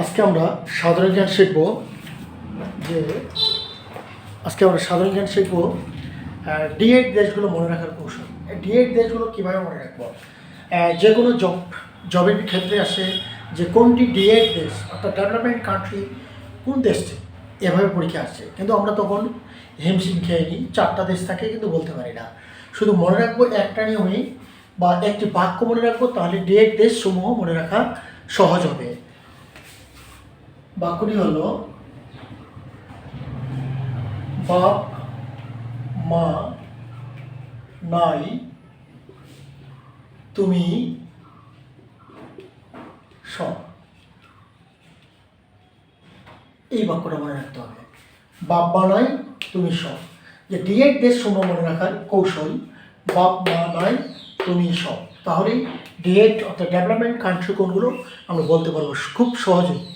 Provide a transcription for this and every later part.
আজকে আমরা সাধারণ জ্ঞান শিখব যে, আজকে আমরা সাধারণ জ্ঞান শিখব ডিএড দেশগুলো মনে রাখার কৌশল। ডিএড দেশগুলো কীভাবে মনে রাখব? যে কোনো জব জবের ক্ষেত্রে আসে যে কোনটি ডিএড দেশ, অর্থাৎ ডেভেলপমেন্ট কান্ট্রি কোন দেশটি এভাবে পরীক্ষা আসছে। কিন্তু আমরা তখন হিমশিম খেয়ে নিই, চারটা দেশ থাকে কিন্তু বলতে পারি না। শুধু মনে রাখব একটা নিয়মেই বা একটি বাক্য মনে রাখব, তাহলে ডিএড দেশ সমূহ মনে রাখা সহজ হবে। বাক্যটি হলো বাপ মা নাই তুমি সব এই বাক্যটা মনে রাখতে হবে। বাপ মা নাই তুমি সব যে ডিএড দেশ সমূহ মনে রাখার কৌশল বাপ মা নাই তুমি সব তাহলে ডিএড অর্থাৎ ডেভেলপমেন্ট কান্ট্রি কোনগুলো আমরা বলতে পারব খুব সহজে। আহ,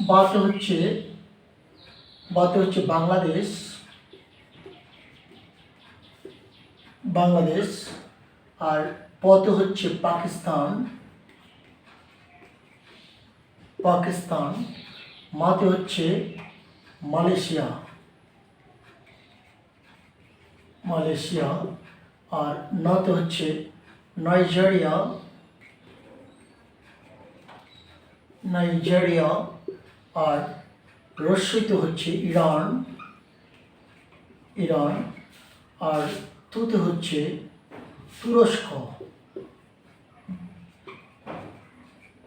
বাতে হচ্ছে বাতে হচ্ছে বাংলাদেশ। বাংলাদেশ, আর পথে হচ্ছে পাকিস্তান। পাকিস্তান মাতে হচ্ছে মালয়েশিয়া। মালয়েশিয়া, আর নাতে হচ্ছে নাইজেরিয়া। নাইজেরিয়া আর রশ্মিত হচ্ছে ইরান ইরান আর তুতে হচ্ছে তুরস্ক।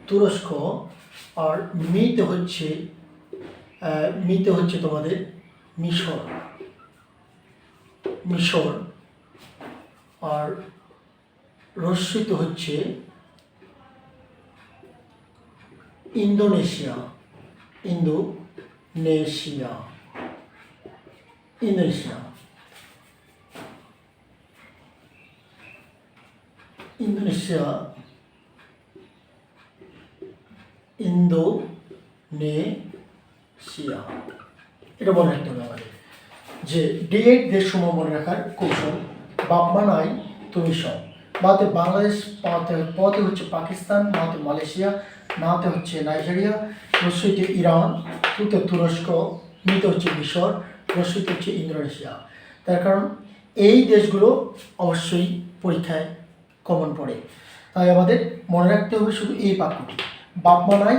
তুরস্ক আর মিতে হচ্ছে মিতে হচ্ছে তোমাদের মিশর। মিশর আর রস্যিত হচ্ছে Indonesia Indonesia Indonesia Indonesia Indonesia এটা মনে রাখতে হবে আমাদের। যে ডিএড দেশ সমূহ মনে রাখার কৌশল বাপমা নাই, তুমি সব। বাতে বাংলাদেশ পাতে পথে হচ্ছে পাকিস্তান মালয়েশিয়া নাতে হচ্ছে নাইজেরিয়া রসইতে ইরান, তুতে তুরস্ক, মিতে হচ্ছে মিশর রসইতে হচ্ছে ইন্দোনেশিয়া। তার কারণ এই দেশগুলো অবশ্যই পরীক্ষায় কমন পড়ে। তাই আমাদের মনে রাখতে হবে শুধু এই বাক্যটি বাপমা নাই,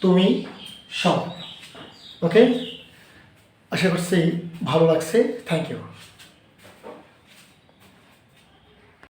তুমি সব। ওকে আশা করছি ভালো লাগছে। Thank you